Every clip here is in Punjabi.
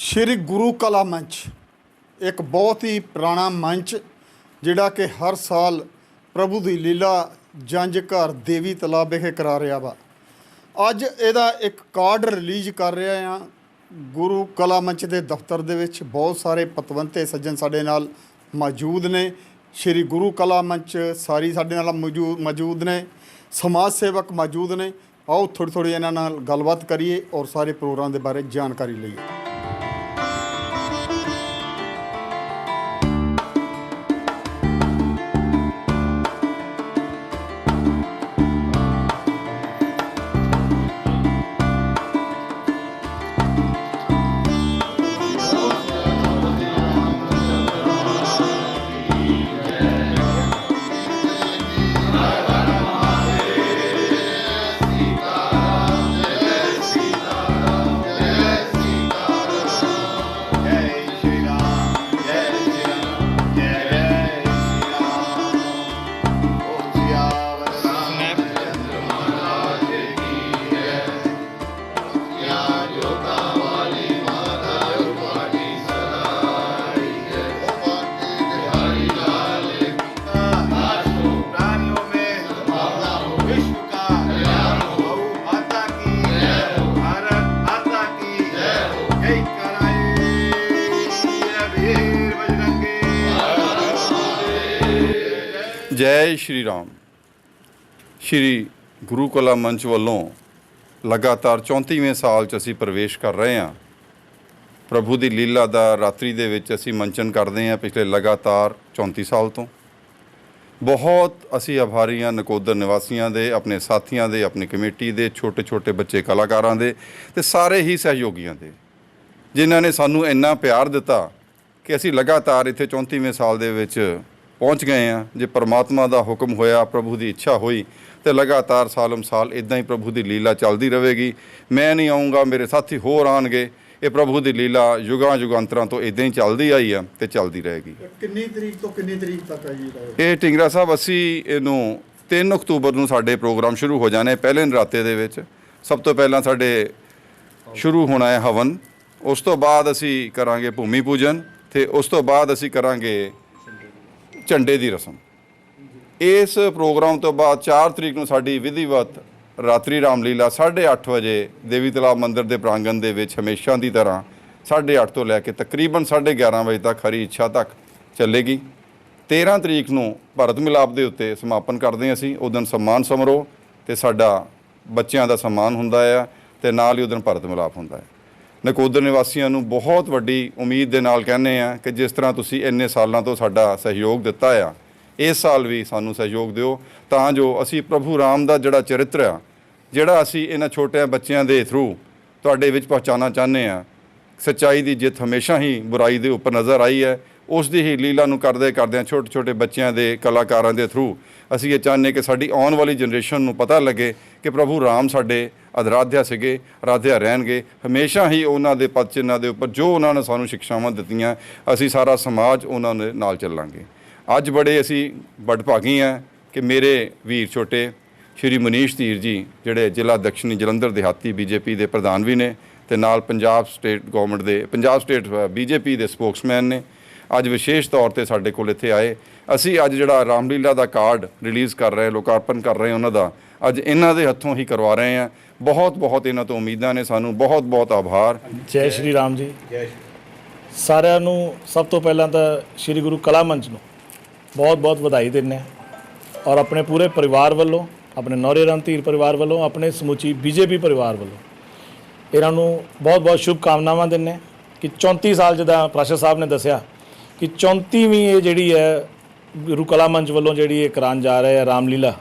ਸ਼੍ਰੀ ਗੁਰੂ ਕਲਾ ਮੰਚ, ਇੱਕ ਬਹੁਤ ਹੀ ਪੁਰਾਣਾ ਮੰਚ ਜਿਹੜਾ ਕਿ ਹਰ ਸਾਲ ਪ੍ਰਭੂ ਦੀ ਲੀਲਾ ਜੰਜ ਘਰ ਦੇਵੀ ਤਲਾਬ ਵਿਖੇ ਕਰਾ ਰਿਹਾ ਵਾ। ਅੱਜ ਇਹਦਾ ਇੱਕ ਕਾਰਡ ਰਿਲੀਜ਼ ਕਰ ਰਿਹਾ ਆ ਗੁਰੂ ਕਲਾ ਮੰਚ ਦੇ ਦਫ਼ਤਰ ਦੇ ਵਿੱਚ ਬਹੁਤ ਸਾਰੇ ਪਤਵੰਤੇ ਸੱਜਣ ਸਾਡੇ ਨਾਲ ਮੌਜੂਦ ਨੇ। ਸ਼੍ਰੀ ਗੁਰੂ ਕਲਾ ਮੰਚ ਸਾਰੀ ਸਾਡੇ ਨਾਲ ਮੌਜੂਦ ਮੌਜੂਦ ਨੇ। ਸਮਾਜ ਸੇਵਕ ਮੌਜੂਦ ਨੇ। ਆਓ ਥੋੜੀ ਥੋੜੀ ਇਹਨਾਂ ਨਾਲ ਗੱਲਬਾਤ ਕਰੀਏ ਔਰ ਸਾਰੇ ਪ੍ਰੋਗਰਾਮ ਦੇ ਬਾਰੇ ਜਾਣਕਾਰੀ ਲਈਏ। ਜੈ ਸ਼੍ਰੀ ਰਾਮ। ਸ਼੍ਰੀ ਗੁਰੂ ਕਲਾ ਮੰਚ ਵੱਲੋਂ ਲਗਾਤਾਰ 34ਵੇਂ ਸਾਲ 'ਚ ਅਸੀਂ ਪ੍ਰਵੇਸ਼ ਕਰ ਰਹੇ ਹਾਂ। ਪ੍ਰਭੂ ਦੀ ਲੀਲਾ ਦਾ ਰਾਤਰੀ ਦੇ ਵਿੱਚ ਅਸੀਂ ਮੰਚਨ ਕਰਦੇ ਹਾਂ ਪਿਛਲੇ ਲਗਾਤਾਰ 34 ਸਾਲ ਤੋਂ। ਬਹੁਤ ਅਸੀਂ ਆਭਾਰੀ ਹਾਂ ਨਕੋਦਰ ਨਿਵਾਸੀਆਂ ਦੇ, ਆਪਣੇ ਸਾਥੀਆਂ ਦੇ, ਆਪਣੀ ਕਮੇਟੀ ਦੇ ਛੋਟੇ ਛੋਟੇ ਬੱਚੇ ਕਲਾਕਾਰਾਂ ਦੇ ਤੇ ਸਾਰੇ ਹੀ ਸਹਿਯੋਗੀਆਂ ਦੇ, ਜਿਨ੍ਹਾਂ ਨੇ ਸਾਨੂੰ ਇੰਨਾ ਪਿਆਰ ਦਿੱਤਾ ਕਿ ਅਸੀਂ ਲਗਾਤਾਰ ਇੱਥੇ 34ਵੇਂ ਸਾਲ ਦੇ ਵਿੱਚ ਪਹੁੰਚ ਗਏ ਹਾਂ। ਜੇ ਪਰਮਾਤਮਾ ਦਾ ਹੁਕਮ ਹੋਇਆ ਪ੍ਰਭੂ ਦੀ ਇੱਛਾ ਹੋਈ ਤੇ ਲਗਾਤਾਰ ਸਾਲਮ ਸਾਲ ਇਦਾਂ ਹੀ ਪ੍ਰਭੂ ਦੀ ਲੀਲਾ ਚੱਲਦੀ ਰਹੇਗੀ। ਮੈਂ ਨਹੀਂ ਆਉਂਗਾ ਮੇਰੇ ਸਾਥੀ ਹੋਰ ਆਣਗੇ ਇਹ ਪ੍ਰਭੂ ਦੀ ਲੀਲਾ ਯੁਗਾਂ ਯੁਗਾਂਤਰਾਂ ਤੋਂ ਇਦਾਂ ਹੀ ਚੱਲਦੀ ਆਈ ਆ ਤੇ ਚੱਲਦੀ ਰਹੇਗੀ। ਕਿੰਨੀ ਤਰੀਕ ਤੋਂ ਕਿੰਨੀ ਤਰੀਕ ਤੱਕ ਹੈ ਜੀ ਇਹ? ਟਿੰਗਰਾ ਸਾਹਿਬ ਅਸੀਂ ਇਹਨੂੰ 3 ਅਕਤੂਬਰ ਨੂੰ ਸਾਡੇ ਪ੍ਰੋਗਰਾਮ ਸ਼ੁਰੂ ਹੋ ਜਾਣੇ ਪਹਿਲੇ ਨਰਾਤੇ ਦੇ ਵਿੱਚ। ਸਭ ਤੋਂ ਪਹਿਲਾਂ ਸਾਡੇ ਸ਼ੁਰੂ ਹੋਣਾ ਹੈ ਹਵਨ। ਉਸ ਤੋਂ ਬਾਅਦ ਅਸੀਂ ਕਰਾਂਗੇ ਭੂਮੀ ਪੂਜਨ ਤੇ ਉਸ ਤੋਂ ਬਾਅਦ ਅਸੀਂ ਕਰਾਂਗੇ ਝੰਡੇ ਦੀ ਰਸਮ। ਇਸ ਪ੍ਰੋਗਰਾਮ ਤੋਂ ਬਾਅਦ 4 ਤਰੀਕ ਨੂੰ ਸਾਡੀ ਵਿਧੀਵਤ ਰਾਤਰੀ ਰਾਮਲੀਲਾ 8:30 ਵਜੇ ਦੇਵੀ ਤਲਾਬ ਮੰਦਿਰ ਦੇ ਪ੍ਰਾਂਗਣ ਦੇ ਵਿੱਚ ਹਮੇਸ਼ਾ ਦੀ ਤਰ੍ਹਾਂ 8:30 ਤੋਂ ਲੈ ਕੇ ਤਕਰੀਬਨ 11:30 ਵਜੇ ਤੱਕ ਹਰੀ ਇੱਛਾ ਤੱਕ ਚੱਲੇਗੀ। 13 ਤਰੀਕ ਨੂੰ ਭਾਰਤ ਮਿਲਾਪ ਦੇ ਉੱਤੇ ਸਮਾਪਨ ਕਰਦੇ ਅਸੀਂ। ਉਸ ਦਿਨ ਸਨਮਾਨ ਸਮਾਰੋਹ ਤੇ ਸਾਡਾ ਬੱਚਿਆਂ ਦਾ ਸਨਮਾਨ ਹੁੰਦਾ ਆ ਤੇ ਨਾਲ ਹੀ ਉਸ ਦਿਨ ਭਾਰਤ ਮਿਲਾਪ ਹੁੰਦਾ ਹੈ ਨਕੋਦਰ ਨਿਵਾਸੀਆਂ ਨੂੰ ਬਹੁਤ ਵੱਡੀ ਉਮੀਦ ਦੇ ਨਾਲ ਕਹਿੰਦੇ ਆ ਕਿ ਜਿਸ ਤਰ੍ਹਾਂ ਤੁਸੀਂ ਇੰਨੇ ਸਾਲਾਂ ਤੋਂ ਸਾਡਾ ਸਹਿਯੋਗ ਦਿੱਤਾ ਆ, ਇਸ ਸਾਲ ਵੀ ਸਾਨੂੰ ਸਹਿਯੋਗ ਦਿਓ, ਤਾਂ ਜੋ ਅਸੀਂ ਪ੍ਰਭੂ ਰਾਮ ਦਾ ਜਿਹੜਾ ਚਰਿੱਤਰ ਆ, ਜਿਹੜਾ ਅਸੀਂ ਇਹਨਾਂ ਛੋਟੇ ਬੱਚਿਆਂ ਦੇ ਥਰੂ ਤੁਹਾਡੇ ਵਿੱਚ ਪਹੁੰਚਾਉਣਾ ਚਾਹੁੰਦੇ ਆ ਸੱਚਾਈ ਦੀ ਜਿੱਤ ਹਮੇਸ਼ਾ ਹੀ ਬੁਰਾਈ ਦੇ ਉੱਪਰ ਨਜ਼ਰ ਆਈ ਹੈ, ਉਸ ਦੀ ਹੀ ਲੀਲਾ ਨੂੰ ਕਰਦੇ ਕਰਦਿਆਂ ਛੋਟੇ ਛੋਟੇ ਬੱਚਿਆਂ ਦੇ ਕਲਾਕਾਰਾਂ ਦੇ ਥਰੂ ਅਸੀਂ ਇਹ ਚਾਹੁੰਦੇ ਕਿ ਸਾਡੀ ਆਉਣ ਵਾਲੀ ਜਨਰੇਸ਼ਨ ਨੂੰ ਪਤਾ ਲੱਗੇ ਕਿ ਪ੍ਰਭੂ ਰਾਮ ਸਾਡੇ ਅਧਰਾਧਿਆ ਸੀਗੇ ਅਰਾਧਿਆ ਰਹਿਣਗੇ। ਹਮੇਸ਼ਾ ਹੀ ਉਹਨਾਂ ਦੇ ਪਦ ਚਿੰਨਾਂ ਦੇ ਉੱਪਰ ਜੋ ਉਹਨਾਂ ਨੇ ਸਾਨੂੰ ਸਿੱਖਿਆਵਾਂ ਦਿੱਤੀਆਂ, ਅਸੀਂ ਸਾਰਾ ਸਮਾਜ ਉਹਨਾਂ ਦੇ ਨਾਲ ਚੱਲਾਂਗੇ। ਅੱਜ ਬੜੇ ਅਸੀਂ ਬੜਭਾਗੀ ਹਾਂ ਕਿ ਮੇਰੇ ਵੀਰ ਛੋਟੇ, ਸ਼੍ਰੀ ਮਨੀਸ਼ ਧੀਰ ਜੀ, ਜਿਹੜੇ ਜ਼ਿਲ੍ਹਾ ਦਕਸ਼ਣੀ ਜਲੰਧਰ ਦਿਹਾਤੀ ਬੀਜੇਪੀ ਦੇ ਪ੍ਰਧਾਨ ਵੀ ਨੇ ਤੇ ਨਾਲ ਪੰਜਾਬ ਸਟੇਟ ਗਵਰਨਮੈਂਟ ਦੇ, ਪੰਜਾਬ ਸਟੇਟ ਬੀਜੇਪੀ ਦੇ ਸਪੋਕਸਮੈਨ ਨੇ, ਅੱਜ ਵਿਸ਼ੇਸ਼ ਤੌਰ ਤੇ ਸਾਡੇ ਕੋਲ ਇੱਥੇ ਆਏ। ਅਸੀਂ ਅੱਜ ਜਿਹੜਾ ਰਾਮਲੀਲਾ ਦਾ ਕਾਰਡ ਰਿਲੀਜ਼ ਕਰ ਰਹੇ, ਲੋਕਾਰਪਣ ਕਰ ਰਹੇ ਉਹਨਾਂ ਦਾ, ਅੱਜ ਇਹਨਾਂ ਦੇ ਹੱਥੋਂ ਹੀ ਕਰਵਾ ਰਹੇ ਹਾਂ। ਬਹੁਤ ਬਹੁਤ ਇਹਨਾਂ ਤੋਂ ਉਮੀਦਾਂ ਨੇ ਸਾਨੂੰ, ਬਹੁਤ ਬਹੁਤ ਆਭਾਰ। ਜੈ ਸ਼੍ਰੀ ਰਾਮ ਜੀ। ਜੈ ਸਾਰਿਆਂ ਨੂੰ ਸਭ ਤੋਂ ਪਹਿਲਾਂ ਤਾਂ ਸ਼੍ਰੀ ਗੁਰੂ ਕਲਾ ਮੰਚ ਨੂੰ ਬਹੁਤ ਬਹੁਤ ਵਧਾਈ ਦਿੰਦੇ ਹਾਂ। ਔਰ ਆਪਣੇ ਪੂਰੇ ਪਰਿਵਾਰ ਵੱਲੋਂ, ਆਪਣੇ ਨੌਰੇ ਰਣਧੀਰ ਪਰਿਵਾਰ ਵੱਲੋਂ, ਆਪਣੇ ਸਮੁੱਚੀ ਬੀਜੇਪੀ ਪਰਿਵਾਰ ਵੱਲੋਂ ਇਹਨਾਂ ਨੂੰ ਬਹੁਤ ਬਹੁਤ ਸ਼ੁਭ ਕਾਮਨਾਵਾਂ ਦਿੰਦੇ ਹਾਂ ਕਿ 34 ਸਾਲ ਜਿੱਦਾਂ ਪ੍ਰਾਸ਼ਰ ਸਾਹਿਬ ਨੇ ਦੱਸਿਆ ਕਿ 34ਵੀਂ ਇਹ ਜਿਹੜੀ ਹੈ ਗੁਰੂ ਕਲਾ ਮੰਚ ਵੱਲੋਂ ਜਿਹੜੀ ਇਹ ਕਰਾਉਣ ਜਾ ਰਹੇ ਹੈ ਰਾਮਲੀਲਾ।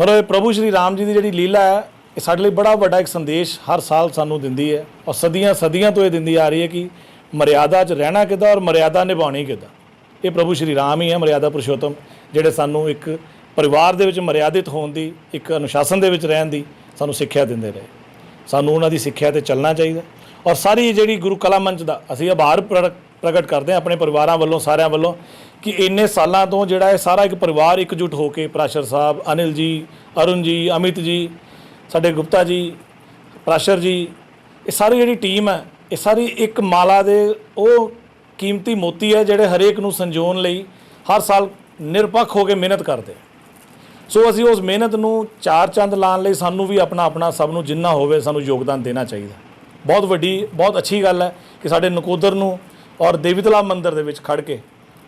ਮਤਲਬ ਇਹ ਪ੍ਰਭੂ ਸ਼੍ਰੀ ਰਾਮ ਜੀ ਦੀ ਜਿਹੜੀ ਲੀਲਾ ਹੈ ਇਹ ਸਾਡੇ ਲਈ ਬੜਾ ਵੱਡਾ ਇੱਕ ਸੰਦੇਸ਼ ਹਰ ਸਾਲ ਸਾਨੂੰ ਦਿੰਦੀ ਹੈ ਔਰ ਸਦੀਆਂ ਸਦੀਆਂ ਤੋਂ ਇਹ ਦਿੰਦੀ ਆ ਰਹੀ ਹੈ ਕਿ ਮਰਿਆਦਾ 'ਚ ਰਹਿਣਾ ਕਿੱਦਾਂ ਔਰ ਮਰਿਆਦਾ ਨਿਭਾਉਣੀ ਕਿੱਦਾਂ। ਇਹ ਪ੍ਰਭੂ ਸ਼੍ਰੀ ਰਾਮ ਹੀ ਹੈ ਮਰਿਆਦਾ ਪੁਰਸ਼ੋਤਮ, ਜਿਹੜੇ ਸਾਨੂੰ ਇੱਕ ਪਰਿਵਾਰ ਦੇ ਵਿੱਚ ਮਰਿਆਦਿਤ ਹੋਣ ਦੀ, ਇੱਕ ਅਨੁਸ਼ਾਸਨ ਦੇ ਵਿੱਚ ਰਹਿਣ ਦੀ ਸਾਨੂੰ ਸਿੱਖਿਆ ਦਿੰਦੇ ਰਹੇ। ਸਾਨੂੰ ਉਹਨਾਂ ਦੀ ਸਿੱਖਿਆ ਤੇ ਚੱਲਣਾ ਚਾਹੀਦਾ। ਔਰ ਸਾਰੀ ਜਿਹੜੀ ਗੁਰੂ ਕਲਾ ਮੰਚ ਦਾ ਅਸੀਂ ਆਭਾਰ ਪ੍ਰਗਟ ਪ੍ਰਗਟ ਕਰਦੇ ਹਾਂ ਆਪਣੇ ਪਰਿਵਾਰਾਂ ਵੱਲੋਂ, ਸਾਰਿਆਂ ਵੱਲੋਂ ਕਿ ਇੰਨੇ ਸਾਲਾਂ ਤੋਂ ਜਿਹੜਾ ਇਹ ਸਾਰਾ ਇੱਕ ਪਰਿਵਾਰ ਇਕਜੁੱਟ ਹੋ ਕੇ, ਪ੍ਰਾਸ਼ਰ ਸਾਹਿਬ, ਅਨਿਲ ਜੀ, ਅਰੁਣ ਜੀ, ਅਮਿਤ ਜੀ ਸਾਡੇ ਗੁਪਤਾ ਜੀ, ਪ੍ਰਾਸ਼ਰ ਜੀ, ਇਹ ਸਾਰੀ ਜਿਹੜੀ ਟੀਮ ਹੈ, ਇਹ ਸਾਰੀ ਇੱਕ ਮਾਲਾ ਦੇ ਉਹ ਕੀਮਤੀ ਮੋਤੀ ਹੈ ਜਿਹੜੇ ਹਰੇਕ ਨੂੰ ਸੰਜੋਣ ਲਈ ਹਰ ਸਾਲ ਨਿਰਪੱਖ ਹੋ ਕੇ ਮਿਹਨਤ ਕਰਦੇ ਸੋ ਅਸੀਂ ਉਸ ਮਿਹਨਤ ਨੂੰ ਚਾਰ ਚੰਦ ਲਾਉਣ ਲਈ ਸਾਨੂੰ ਵੀ ਆਪਣਾ ਆਪਣਾ ਸਭ ਨੂੰ ਜਿੰਨਾ ਹੋਵੇ ਸਾਨੂੰ ਯੋਗਦਾਨ ਦੇਣਾ ਚਾਹੀਦਾ। ਬਹੁਤ ਵੱਡੀ, ਬਹੁਤ ਅੱਛੀ ਗੱਲ ਹੈ ਕਿ ਸਾਡੇ ਨਕੋਦਰ ਨੂੰ ਔਰ ਦੇਵੀ ਤਲਾਬ ਮੰਦਿਰ ਦੇ ਵਿੱਚ ਖੜ ਕੇ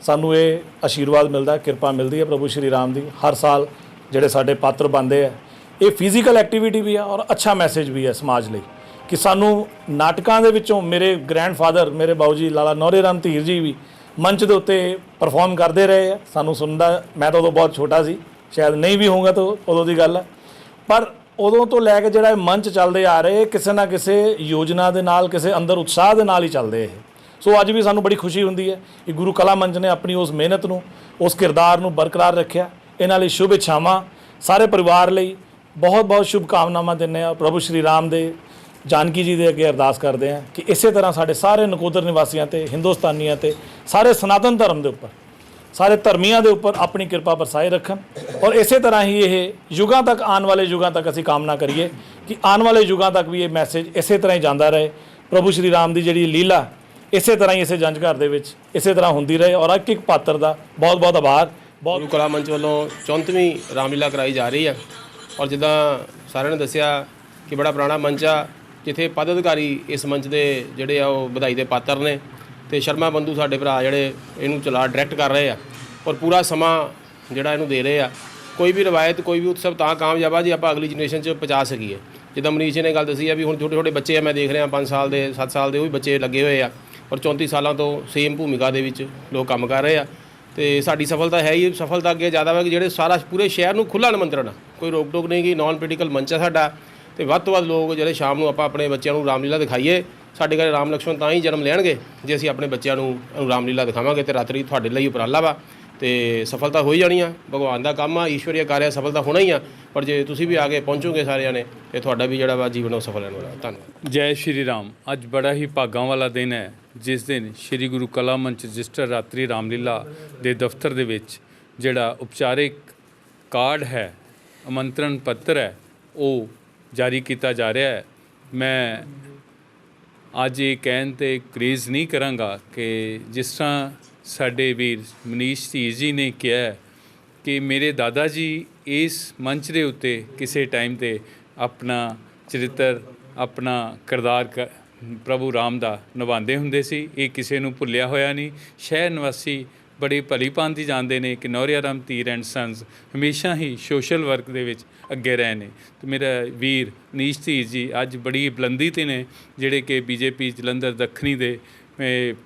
ਸਾਨੂੰ ਇਹ ਆਸ਼ੀਰਵਾਦ ਮਿਲਦਾ ਕਿਰਪਾ ਮਿਲਦੀ ਹੈ ਪ੍ਰਭੂ ਸ਼੍ਰੀ ਰਾਮ ਦੀ। ਹਰ ਸਾਲ ਜਿਹੜੇ ਸਾਡੇ ਪਾਤਰ ਬਣਦੇ ਆ ਇਹ ਫਿਜ਼ੀਕਲ ਐਕਟੀਵਿਟੀ ਵੀ ਆ ਔਰ ਅੱਛਾ ਮੈਸੇਜ ਵੀ ਹੈ ਸਮਾਜ ਲਈ ਕਿ ਸਾਨੂੰ ਨਾਟਕਾਂ ਦੇ ਵਿੱਚੋਂ ਮੇਰੇ ਗ੍ਰੈਂਡਫਾਦਰ ਮੇਰੇ ਬਾਊ ਜੀ ਲਾਲਾ ਨੌਰੇ ਰਾਮ ਧੀਰ ਜੀ ਵੀ ਮੰਚ ਦੇ ਉੱਤੇ ਪਰਫਾਰਮ ਕਰਦੇ ਰਹੇ ਆ। ਸਾਨੂੰ ਸੁਣਦਾ, ਮੈਂ ਤਾਂ ਉਦੋਂ ਬਹੁਤ ਛੋਟਾ ਸੀ, ਸ਼ਾਇਦ ਨਹੀਂ ਵੀ ਹੋਊਗਾ ਤਾਂ ਉਦੋਂ ਦੀ ਗੱਲ ਹੈ ਪਰ ਉਦੋਂ ਤੋਂ ਲੈ ਕੇ ਜਿਹੜਾ ਇਹ ਮੰਚ ਚੱਲਦੇ ਆ ਰਹੇ ਕਿਸੇ ਨਾ ਕਿਸੇ ਯੋਜਨਾ ਦੇ ਨਾਲ, ਕਿਸੇ ਅੰਦਰ ਉਤਸ਼ਾਹ ਦੇ ਨਾਲ ਹੀ ਚੱਲਦੇ ਇਹ। ਸੋ ਅੱਜ ਵੀ ਸਾਨੂੰ ਬੜੀ ਖੁਸ਼ੀ ਹੁੰਦੀ ਹੈ ਕਿ ਗੁਰੂ ਕਲਾ ਮੰਚ ਨੇ ਆਪਣੀ ਉਸ ਮਿਹਨਤ ਨੂੰ, ਉਸ ਕਿਰਦਾਰ ਨੂੰ ਬਰਕਰਾਰ ਰੱਖਿਆ। ਇਹਨਾਂ ਲਈ ਸ਼ੁਭ ਇੱਛਾਵਾਂ ਸਾਰੇ ਪਰਿਵਾਰ ਲਈ ਬਹੁਤ ਬਹੁਤ ਸ਼ੁਭ ਕਾਮਨਾਵਾਂ ਦਿੰਦੇ ਆ ਪ੍ਰਭੂ ਸ਼੍ਰੀ ਰਾਮ ਦੇ, ਜਾਨਕੀ ਜੀ ਦੇ ਅੱਗੇ ਅਰਦਾਸ ਕਰਦੇ ਆ ਕਿ ਇਸੇ ਤਰ੍ਹਾਂ ਸਾਡੇ ਸਾਰੇ ਨਕੋਦਰ ਨਿਵਾਸੀਆਂ ਤੇ, ਹਿੰਦੁਸਤਾਨੀਆਂ ਤੇ, ਸਾਰੇ ਸਨਾਤਨ ਧਰਮ ਦੇ ਉੱਪਰ, ਸਾਰੇ ਧਰਮੀਆਂ ਦੇ ਉੱਪਰ ਆਪਣੀ ਕਿਰਪਾ ਬਰਸਾਏ ਰੱਖਣ ਔਰ ਇਸੇ ਤਰ੍ਹਾਂ ਹੀ ਇਹ ਯੁਗਾਂ ਤੱਕ ਆਉਣ ਵਾਲੇ ਯੁਗਾਂ ਤੱਕ ਅਸੀਂ ਕਾਮਨਾ ਕਰੀਏ ਕਿ ਆਉਣ ਵਾਲੇ ਯੁਗਾਂ ਤੱਕ ਵੀ ਇਹ ਮੈਸੇਜ ਇਸੇ ਤਰ੍ਹਾਂ ਹੀ ਜਾਂਦਾ ਰਹੇ। ਪ੍ਰਭੂ ਸ਼੍ਰੀ ਰਾਮ ਦੀ ਜਿਹੜੀ ਲੀਲਾ, ਇਸੇ ਤਰ੍ਹਾਂ ਹੀ ਇਸੇ ਜੰਜ ਘਰ ਦੇ ਵਿੱਚ ਇਸੇ ਤਰ੍ਹਾਂ ਹੁੰਦੀ ਰਹੇ ਔਰ ਇੱਕ ਇੱਕ ਪਾਤਰ ਦਾ ਬਹੁਤ ਬਹੁਤ ਆਭਾਰ, ਬਹੁਤ ਗੁਰੂ ਕਲਾ ਮੰਚ ਵੱਲੋਂ 34ਵੀਂ ਰਾਮਲੀਲਾ ਕਰਾਈ ਜਾ ਰਹੀ ਹੈ। ਔਰ ਜਿੱਦਾਂ ਸਾਰਿਆਂ ਨੇ ਦੱਸਿਆ ਕਿ ਬੜਾ ਪੁਰਾਣਾ ਮੰਚ ਆ, ਜਿੱਥੇ ਪਦ ਅਧਿਕਾਰੀ ਇਸ ਮੰਚ ਦੇ ਜਿਹੜੇ ਆ ਉਹ ਵਧਾਈ ਦੇ ਪਾਤਰ ਨੇ ਤੇ ਸ਼ਰਮਾ ਬੰਧੂ ਸਾਡੇ ਭਰਾ ਜਿਹੜੇ ਇਹਨੂੰ ਚਲਾ ਡਾਇਰੈਕਟ ਕਰ ਰਹੇ ਆ ਔਰ ਪੂਰਾ ਸਮਾਂ ਜਿਹੜਾ ਇਹਨੂੰ ਦੇ ਰਹੇ ਆ। ਕੋਈ ਵੀ ਰਵਾਇਤ, ਕੋਈ ਵੀ ਉਤਸਵ ਤਾਂ ਕਾਮਯਾਬ ਆ ਜੇ ਆਪਾਂ ਅਗਲੀ ਜਨਰੇਸ਼ਨ 'ਚ ਪਹੁੰਚਾ ਸਕੀਏ। ਜਿੱਦਾਂ ਮਨੀਸ਼ ਜੀ ਨੇ ਗੱਲ ਦੱਸੀ ਆ ਵੀ ਹੁਣ ਛੋਟੇ ਛੋਟੇ ਬੱਚੇ ਆ, ਮੈਂ ਦੇਖ ਰਿਹਾ 5 ਸਾਲ ਦੇ 7 ਸਾਲ ਦੇ ਉਹ ਵੀ ਬੱਚੇ ਲੱਗੇ ਹੋਏ ਆ ਔਰ 34 ਸਾਲਾਂ ਤੋਂ ਸੇਮ ਭੂਮਿਕਾ ਦੇ ਵਿੱਚ ਲੋਕ ਕੰਮ ਕਰ ਰਹੇ ਆ। ਤੇ ਸਾਡੀ ਸਫਲਤਾ ਹੈ ਹੀ, ਸਫਲਤਾ ਅੱਗੇ ਜ਼ਿਆਦਾ ਵਾ ਕਿ ਜਿਹੜੇ ਸਾਰਾ ਪੂਰੇ ਸ਼ਹਿਰ ਨੂੰ ਖੁੱਲ੍ਹਾ ਨਿਮੰਤਰਣ ਕੋਈ ਰੋਕ ਟੋਕ ਨਹੀਂ ਕਿ ਨਾਨ ਪੋਲੀਟੀਕਲ ਮੰਚ ਆ ਸਾਡਾ। ਤੇ ਵੱਧ ਤੋਂ ਵੱਧ ਲੋਕ ਜਿਹੜੇ ਸ਼ਾਮ ਨੂੰ ਆਪਾਂ ਆਪਣੇ ਬੱਚਿਆਂ ਨੂੰ ਰਾਮਲੀਲਾ ਦਿਖਾਈਏ, ਸਾਡੇ ਘਰੇ ਰਾਮ ਲਕਸ਼ਮਣ ਤਾਂ ਹੀ ਜਨਮ ਲੈਣਗੇ, ਜੇ ਅਸੀਂ ਆਪਣੇ ਬੱਚਿਆਂ ਨੂੰ ਰਾਮਲੀਲਾ ਦਿਖਾਵਾਂਗੇ ਤੇ ਰਾਤਰੀ ਤੁਹਾਡੇ ਲਈ ਉਪਰਾਲਾ ਵਾ। ਤੇ ਸਫਲਤਾ ਹੋ ਹੀ ਜਾਣੀ ਆ। ਭਗਵਾਨ ਦਾ ਕੰਮ ਆ ਈਸ਼ਵਰੀय ਕਾਰਿਆ ਸਫਲਤਾ ਹੋਣਾ ਹੀ ਆ। ਪਰ ਜੇ ਤੁਸੀਂ ਵੀ ਆ ਕੇ ਪਹੁੰਚੋਗੇ ਸਾਰਿਆਂ ਨੇ, ਤੇ ਤੁਹਾਡਾ ਵੀ ਜਿਹੜਾ ਵਾ ਜੀਵਨ ਉਹ ਸਫਲ ਹੋਣ ਵਾਲਾ। ਧੰਨਵਾਦ। ਜੈ ਸ਼੍ਰੀ ਰਾਮ। ਅੱਜ ਬੜਾ ਹੀ ਭਾਗਾਂ ਵਾਲਾ ਦਿਨ ਹੈ। ਜਿਸ ਦਿਨ ਸ਼੍ਰੀ ਗੁਰੂ ਕਲਾ ਮੰਚ ਰਜਿਸਟਰ ਰਾਤਰੀ ਰਾਮਲੀਲਾ ਦੇ ਦਫ਼ਤਰ ਦੇ ਵਿੱਚ ਜਿਹੜਾ ਉਪਚਾਰਿਕ ਕਾਰਡ ਹੈ, ਆਮੰਤਰਣ ਪੱਤਰ ਹੈ, ਉਹ ਜਾਰੀ ਕੀਤਾ ਜਾ ਰਿਹਾ ਹੈ। ਮੈਂ ਅੱਜ ਇਹ ਕਹਿਣ ਤੇ ਗ੍ਰੇਜ਼ ਨਹੀਂ ਕਰਾਂਗਾ ਕਿ ਜਿਸ ਤਰ੍ਹਾਂ ਸਾਡੇ ਵੀਰ ਮਨੀਸ਼ ਧੀਰ ਜੀ ਨੇ ਕਿਹਾ ਕਿ ਮੇਰੇ ਦਾਦਾ ਜੀ ਇਸ ਮੰਚ ਦੇ ਉੱਤੇ ਕਿਸੇ ਟਾਈਮ ਤੇ ਆਪਣਾ ਚਰਿੱਤਰ, ਆਪਣਾ ਕਿਰਦਾਰ ਕ- ਪ੍ਰਭੂ ਰਾਮ ਦਾ ਨਿਭਾਉਂਦੇ ਹੁੰਦੇ ਸੀ। ਇਹ ਕਿਸੇ ਨੂੰ ਭੁੱਲਿਆ ਹੋਇਆ ਨਹੀਂ। ਸ਼ਹਿਰ ਨਿਵਾਸੀ ਬੜੇ ਭਲੀ ਭਾਂਤੀ ਜਾਣਦੇ ਨੇ। ਕਿ ਨੌਰੀਆ ਰਾਮ ਧੀਰ ਐਂਡ ਸੰਸ ਹਮੇਸ਼ਾ ਹੀ ਸੋਸ਼ਲ ਵਰਕ ਦੇ ਵਿੱਚ ਅੱਗੇ ਰਹੇ ਨੇ। ਤੇ ਮੇਰਾ ਵੀਰ ਨੀਸ਼ ਧੀਰ ਜੀ ਅੱਜ ਬੜੀ ਬੁਲੰਦੀ ਤੇ ਨੇ, ਜਿਹੜੇ ਕਿ ਬੀਜੇਪੀ ਜਲੰਧਰ ਦੱਖਣੀ ਦੇ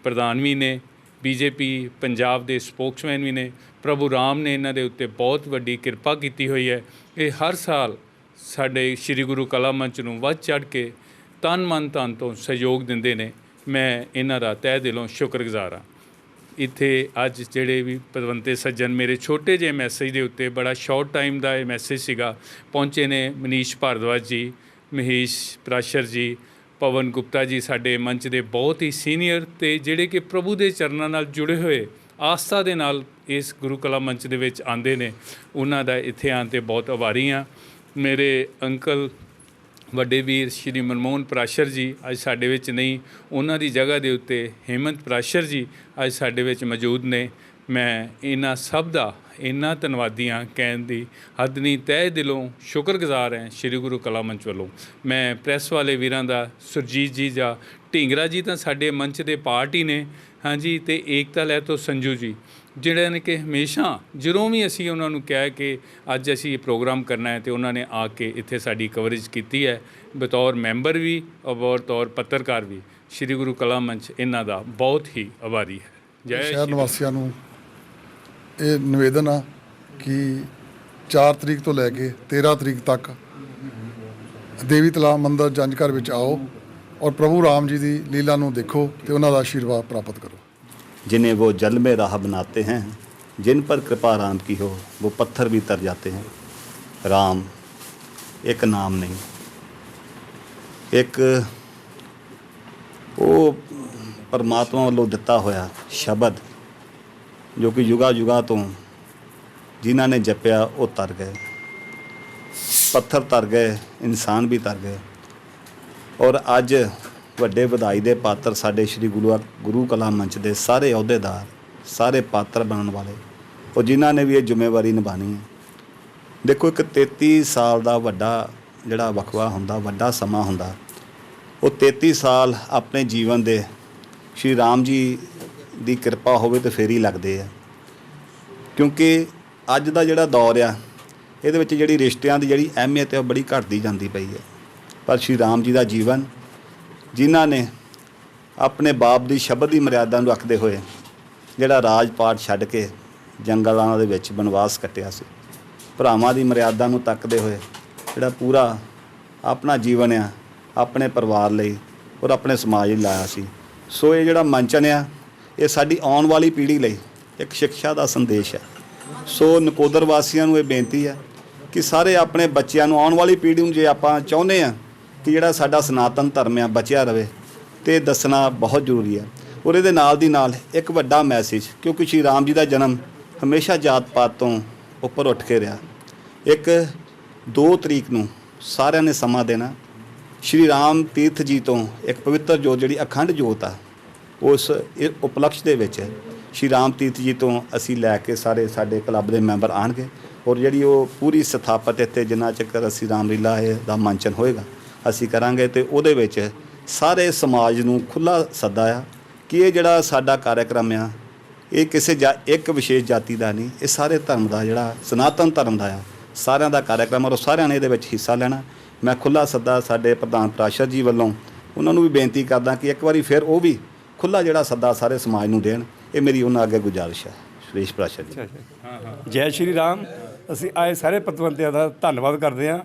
ਪ੍ਰਧਾਨ ਵੀ ਨੇ। ਬੀਜੇਪੀ ਪੰਜਾਬ ਦੇ ਸਪੋਕਸਮੈਨ ਵੀ ਨੇ, ਪ੍ਰਭੂ ਰਾਮ ਨੇ ਇਹਨਾਂ ਦੇ ਉੱਤੇ ਬਹੁਤ ਵੱਡੀ ਕਿਰਪਾ ਕੀਤੀ ਹੋਈ ਹੈ। ਇਹ ਹਰ ਸਾਲ ਸਾਡੇ ਸ੍ਰੀ ਗੁਰੂ ਕਲਾ ਮੰਚ ਨੂੰ ਵੱਧ ਚੜ ਕੇ ਤਨ ਮਨ ਧਨ ਤੋਂ ਸਹਿਯੋਗ ਦਿੰਦੇ ਨੇ। ਮੈਂ ਇਹਨਾਂ ਦਾ ਤਹਿ ਦਿਲੋਂ ਸ਼ੁਕਰਗੁਜ਼ਾਰ ਹਾਂ। ਇੱਥੇ ਅੱਜ ਜਿਹੜੇ ਵੀ ਪਦਵੰਤੇ ਸੱਜਣ ਮੇਰੇ ਛੋਟੇ ਜਿਹੇ ਮੈਸੇਜ ਦੇ ਉੱਤੇ ਬੜਾ ਸ਼ਾਰਟ ਟਾਈਮ ਦਾ ਇਹ ਮੈਸੇਜ ਸੀਗਾ। ਪਹੁੰਚੇ ਨੇ ਮਨੀਸ਼ ਭਾਰਦਵਾਜ ਜੀ, ਮਹੇਸ਼ ਪ੍ਰਾਸ਼ਰ ਜੀ ਪਵਨ ਗੁਪਤਾ ਜੀ ਸਾਡੇ ਮੰਚ ਦੇ ਬਹੁਤ ਹੀ ਸੀਨੀਅਰ ਤੇ ਜਿਹੜੇ ਕਿ ਪ੍ਰਭੂ ਦੇ ਚਰਨਾਂ ਨਾਲ ਜੁੜੇ ਹੋਏ ਆਸਥਾ ਦੇ ਨਾਲ ਇਸ ਗੁਰੂ ਕਲਾ ਮੰਚ ਦੇ ਵਿੱਚ ਆਂਦੇ ਨੇ, ਉਹਨਾਂ ਦਾ ਇੱਥੇ ਆਉਣ ਤੇ ਬਹੁਤ ਆਭਾਰੀ ਹਾਂ। ਮੇਰੇ ਅੰਕਲ, ਵੱਡੇ ਵੀਰ ਸ਼੍ਰੀ ਮਨਮੋਹਨ ਪ੍ਰਾਸ਼ਰ ਜੀ ਅੱਜ ਸਾਡੇ ਵਿੱਚ ਨਹੀਂ, ਉਹਨਾਂ ਦੀ ਜਗ੍ਹਾ ਦੇ ਉੱਤੇ ਹੇਮੰਤ ਪ੍ਰਾਸ਼ਰ ਜੀ ਅੱਜ ਸਾਡੇ ਵਿੱਚ ਮੌਜੂਦ ਨੇ। ਮੈਂ ਇਹਨਾਂ ਸਭ ਦਾ ਇੰਨਾ ਧੰਨਵਾਦੀ ਹਾਂ ਕਹਿਣ ਦੀ ਹੱਦ ਨਹੀਂ ਤਹਿ ਦਿਲੋਂ ਸ਼ੁਕਰਗੁਜ਼ਾਰ ਹਾਂ ਸ਼੍ਰੀ ਗੁਰੂ ਕਲਾ ਮੰਚ ਵੱਲੋਂ। ਮੈਂ ਪ੍ਰੈਸ ਵਾਲੇ ਵੀਰਾਂ ਦਾ ਸੁਰਜੀਤ ਜੀ ਜਾਂ ਢੀਂਗਰਾ ਜੀ ਤਾਂ ਸਾਡੇ ਮੰਚ ਦੇ ਪਾਰਟ ਹੀ ਨੇ ਹਾਂਜੀ ਤੇ ਏਕਤਾ ਲੈ ਤੋਂ ਸੰਜੂ ਜੀ ਜਿਹੜੇ ਨੇ ਕਿ ਹਮੇਸ਼ਾ ਜਦੋਂ ਵੀ ਅਸੀਂ ਉਹਨਾਂ ਨੂੰ ਕਿਹਾ ਕਿ ਅੱਜ ਅਸੀਂ ਇਹ ਪ੍ਰੋਗਰਾਮ ਕਰਨਾ ਹੈ ਤੇ ਉਹਨਾਂ ਨੇ ਆ ਕੇ ਇੱਥੇ ਸਾਡੀ ਕਵਰੇਜ ਕੀਤੀ ਹੈ ਬਤੌਰ ਮੈਂਬਰ ਵੀ ਔਰ ਬਤੌਰ ਪੱਤਰਕਾਰ ਵੀ ਸ੍ਰੀ ਗੁਰੂ ਕਲਾ ਮੰਚ ਇਹਨਾਂ ਦਾ ਬਹੁਤ ਹੀ ਆਭਾਰੀ ਹੈ। ਜੈ ਸ਼ਹਿਰ ਨਿਵਾਸੀਆਂ ਨੂੰ ਇਹ ਨਿਵੇਦਨ ਆ ਕਿ 4 ਤਰੀਕ ਤੋਂ ਲੈ ਕੇ 13 ਤਰੀਕ ਤੱਕ ਦੇਵੀ ਤਲਾਬ ਮੰਦਿਰ ਜੰਜ ਘਰ ਵਿੱਚ ਆਓ ਔਰ ਪ੍ਰਭੂ ਰਾਮ ਜੀ ਦੀ ਲੀਲਾ ਨੂੰ ਦੇਖੋ ਤੇ ਉਹਨਾਂ ਦਾ ਆਸ਼ੀਰਵਾਦ ਪ੍ਰਾਪਤ ਕਰੋ जिन्हें वो जल में राह बनाते हैं जिन पर कृपा राम की हो वो पत्थर भी तर जाते हैं राम एक नाम नहीं ਇੱਕ ਉਹ ਪਰਮਾਤਮਾ ਵੱਲੋਂ ਦਿੱਤਾ ਹੋਇਆ ਸ਼ਬਦ ਜੋ ਕਿ ਯੁਗਾ ਯੁਗਾ ਤੋਂ ਜਿਨ੍ਹਾਂ ਨੇ ਜਪਿਆ, ਉਹ ਤਰ ਗਏ। ਪੱਥਰ ਤਰ ਗਏ, ਇਨਸਾਨ ਵੀ ਤਰ ਗਏ। ਔਰ ਅੱਜ ਵੱਡੇ ਵਧਾਈ ਦੇ ਪਾਤਰ ਸਾਡੇ ਸ੍ਰੀ ਗੁਰੂ ਗੁਰੂ ਕਲਾ ਮੰਚ ਦੇ ਸਾਰੇ ਅਹੁਦੇਦਾਰ, ਸਾਰੇ ਪਾਤਰ ਬਣਨ ਵਾਲੇ, ਉਹ ਜਿਨ੍ਹਾਂ ਨੇ ਵੀ ਇਹ ਜ਼ਿੰਮੇਵਾਰੀ ਨਿਭਾਣੀ ਹੈ। ਦੇਖੋ, ਇੱਕ 33 ਸਾਲ ਦਾ ਵੱਡਾ ਜਿਹੜਾ ਵਕਵਾ ਹੁੰਦਾ, ਵੱਡਾ ਸਮਾਂ ਹੁੰਦਾ, ਉਹ 33 ਸਾਲ ਆਪਣੇ ਜੀਵਨ ਦੇ ਸ਼੍ਰੀ ਰਾਮ ਜੀ ਦੀ ਕਿਰਪਾ ਹੋਵੇ ਤੇ ਫੇਰ ਹੀ ਲੱਗਦੇ ਆ। ਕਿਉਂਕਿ ਅੱਜ ਦਾ ਜਿਹੜਾ ਦੌਰ ਆ, ਇਹਦੇ ਵਿੱਚ ਜਿਹੜੀ ਰਿਸ਼ਤਿਆਂ ਦੀ ਜਿਹੜੀ ਅਹਿਮੀਅਤ ਹੈ ਉਹ ਬੜੀ ਘਟਦੀ ਜਾਂਦੀ ਪਈ ਹੈ ਪਰ ਸ਼੍ਰੀ ਰਾਮ ਜੀ ਦਾ ਜੀਵਨ, ਜਿਨ੍ਹਾਂ ਨੇ ਆਪਣੇ ਬਾਪ ਦੀ ਸ਼ਬਦ ਦੀ ਮਰਿਆਦਾ ਨੂੰ ਰੱਖਦੇ ਹੋਏ ਜਿਹੜਾ ਰਾਜ ਪਾਟ ਛੱਡ ਕੇ ਜੰਗਲਾਂ ਦੇ ਵਿੱਚ ਬਨਵਾਸ ਕੱਟਿਆ ਸੀ, ਭਰਾਵਾਂ ਦੀ ਮਰਿਆਦਾ ਨੂੰ ਤੱਕਦੇ ਹੋਏ ਜਿਹੜਾ ਪੂਰਾ ਆਪਣਾ ਜੀਵਨ ਆ, ਆਪਣੇ ਪਰਿਵਾਰ ਲਈ ਔਰ ਆਪਣੇ ਸਮਾਜ ਲਈ ਲਾਇਆ ਸੀ। ਸੋ ਇਹ ਜਿਹੜਾ ਮੰਚਨ ਆ ਇਹ ਸਾਡੀ ਆਉਣ ਵਾਲੀ ਪੀੜ੍ਹੀ ਲਈ ਇੱਕ ਸਿੱਖਿਆ ਦਾ ਸੰਦੇਸ਼ ਹੈ। ਸੋ ਨਕੋਦਰ ਵਾਸੀਆਂ ਨੂੰ ਇਹ ਬੇਨਤੀ ਹੈ ਕਿ ਸਾਰੇ ਆਪਣੇ ਬੱਚਿਆਂ ਨੂੰ ਆਉਣ ਵਾਲੀ ਪੀੜ੍ਹੀ ਨੂੰ ਜੇ ਆਪਾਂ ਚਾਹੁੰਦੇ ਆ ਕਿ ਜਿਹੜਾ ਸਾਡਾ ਸਨਾਤਨ ਧਰਮ ਆ, ਬਚਿਆ ਰਵੇ, ਤੇ ਦੱਸਣਾ ਬਹੁਤ ਜ਼ਰੂਰੀ ਹੈ। ਔਰ ਇਹਦੇ ਨਾਲ ਦੀ ਨਾਲ ਇੱਕ ਵੱਡਾ ਮੈਸੇਜ ਕਿਉਂਕਿ ਸ਼੍ਰੀ ਰਾਮ ਜੀ ਦਾ ਜਨਮ ਹਮੇਸ਼ਾ ਜਾਤ ਪਾਤ ਤੋਂ ਉੱਪਰ ਉੱਠ ਕੇ ਰਿਹਾ। ਇੱਕ 2 ਤਰੀਕ ਨੂੰ ਸਾਰਿਆਂ ਨੇ ਸਮਾਂ ਦੇਣਾ। ਸ਼੍ਰੀ ਰਾਮ ਤੀਰਥ ਜੀ ਤੋਂ ਇੱਕ ਪਵਿੱਤਰ ਜੋਤ ਜਿਹੜੀ ਅਖੰਡ ਜੋਤ ਆ ਉਸ ਇਹ ਉਪਲਕਸ਼ ਦੇ ਵਿੱਚ ਸ਼੍ਰੀ ਰਾਮ ਤੀਰਥ ਜੀ ਤੋਂ ਅਸੀਂ ਲੈ ਕੇ ਸਾਰੇ ਸਾਡੇ ਕਲੱਬ ਦੇ ਮੈਂਬਰ ਆਣਗੇ ਔਰ ਜਿਹੜੀ ਉਹ ਪੂਰੀ ਸਥਾਪਤ ਇੱਥੇ ਜਿੰਨਾ ਚੱਕਰ ਅਸੀਂ ਰਾਮਲੀਲਾ ਦਾ ਮੰਚਨ ਹੋਏਗਾ, ਅਸੀਂ ਕਰਾਂਗੇ ਤੇ ਉਹਦੇ ਵਿੱਚ ਸਾਰੇ ਸਮਾਜ ਨੂੰ ਖੁੱਲਾ ਸੱਦਾ ਆ ਕਿ ਇਹ ਜਿਹੜਾ ਸਾਡਾ ਕਾਰਜਕ੍ਰਮ ਆ, ਇਹ ਕਿਸੇ ਜਾ- ਇੱਕ ਵਿਸ਼ੇਸ਼ ਜਾਤੀ ਦਾ ਨਹੀਂ, ਇਹ ਸਾਰੇ ਧਰਮ ਦਾ ਜਿਹੜਾ ਸਨਾਤਨ ਧਰਮ ਦਾ ਆ, ਸਾਰਿਆਂ ਦਾ ਕਾਰਜਕ੍ਰਮ ਔਰ ਸਾਰਿਆਂ ਨੇ ਇਹਦੇ ਵਿੱਚ ਹਿੱਸਾ ਲੈਣਾ। ਮੈਂ ਖੁੱਲਾ ਸੱਦਾ ਸਾਡੇ ਪ੍ਰਧਾਨ ਪ੍ਰਾਸ਼ਦ ਜੀ ਵੱਲੋਂ ਉਹਨਾਂ ਨੂੰ ਵੀ ਬੇਨਤੀ ਕਰਦਾ ਕਿ ਇੱਕ ਵਾਰੀ ਫਿਰ ਉਹ ਵੀ ਖੁੱਲਾ ਜਿਹੜਾ ਸੱਦਾ ਸਾਰੇ ਸਮਾਜ ਨੂੰ ਦੇਣ ਇਹ ਮੇਰੀ ਉਹਨਾਂ ਅੱਗੇ ਗੁਜ਼ਾਰਿਸ਼ ਹੈ ਸੁਰੇਸ਼ ਪ੍ਰਾਸ਼ਦ ਜੀ। ਜੈ ਸ਼੍ਰੀ ਰਾਮ। ਅਸੀਂ ਆਏ ਸਾਰੇ ਪਤਵੰਤਿਆਂ ਦਾ ਧੰਨਵਾਦ ਕਰਦੇ ਹਾਂ।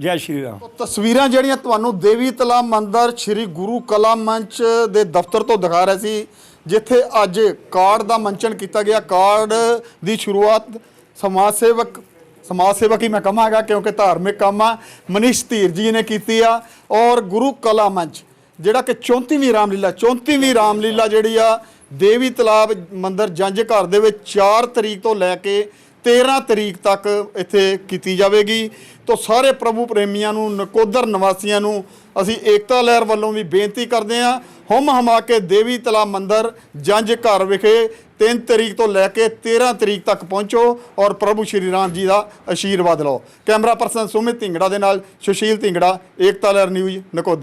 ਜੈ ਸ਼੍ਰੀ ਰਾਮ। ਤਸਵੀਰਾਂ ਜਿਹੜੀਆਂ ਤੁਹਾਨੂੰ ਦੇਵੀ ਤਲਾ ਮੰਦਰ ਸ੍ਰੀ ਗੁਰੂ ਕਲਾ ਮੰਚ ਦੇ ਦਫ਼ਤਰ ਤੋਂ ਦਿਖਾ ਰਹੇ ਸੀ ਜਿੱਥੇ ਅੱਜ ਕਾਰਡ ਦਾ ਮੰਚਨ ਕੀਤਾ ਗਿਆ। ਕਾਰਡ ਦੀ ਸ਼ੁਰੂਆਤ ਸਮਾਜ ਸੇਵਕ ਸਮਾਜ ਸੇਵਕ ਹੀ ਮੈਂ ਕਹਾਂਗਾ ਕਿਉਂਕਿ ਧਾਰਮਿਕ ਕੰਮ ਆ। ਮਨੀਸ਼ ਧੀਰ ਜੀ ਨੇ ਕੀਤੀ ਆ ਔਰ ਗੁਰੂ ਕਲਾ ਮੰਚ। ਜਿਹੜਾ ਕਿ 34ਵੀਂ ਰਾਮਲੀਲਾ 34ਵੀਂ ਰਾਮਲੀਲਾ ਜਿਹੜੀ ਆ, ਦੇਵੀ ਤਲਾਬ ਮੰਦਰ ਜੰਜ ਘਰ ਦੇ ਵਿੱਚ 4 ਤਰੀਕ ਤੋਂ ਲੈ ਕੇ 13 ਤਰੀਕ ਤੱਕ ਇੱਥੇ ਕੀਤੀ ਜਾਵੇਗੀ। ਤੋਂ ਸਾਰੇ ਪ੍ਰਭੂ ਪ੍ਰੇਮੀਆਂ ਨੂੰ, ਨਕੋਦਰ ਨਿਵਾਸੀਆਂ ਨੂੰ ਅਸੀਂ ਏਕਤਾ ਲਹਿਰ ਵੱਲੋਂ ਵੀ ਬੇਨਤੀ ਕਰਦੇ ਹਾਂ। ਹੁਮ ਹਮਾ ਕੇ ਦੇਵੀ ਤਲਾ ਮੰਦਰ ਜੰਜ ਘਰ ਵਿਖੇ 3 ਤਰੀਕ ਤੋਂ ਲੈ ਕੇ 13 ਤਰੀਕ ਤੱਕ ਪਹੁੰਚੋ ਔਰ ਪ੍ਰਭੂ ਸ਼੍ਰੀ ਰਾਮ ਜੀ ਦਾ ਆਸ਼ੀਰਵਾਦ ਲਓ। ਕੈਮਰਾ ਪਰਸਨ ਸੁਮਿਤ ਢਿੰਗੜਾ ਦੇ ਨਾਲ ਸੁਸ਼ੀਲ ਢਿੰਗੜਾ, ਏਕਤਾ ਲਹਿਰ ਨਿਊਜ਼ ਨਕੋਦਰ।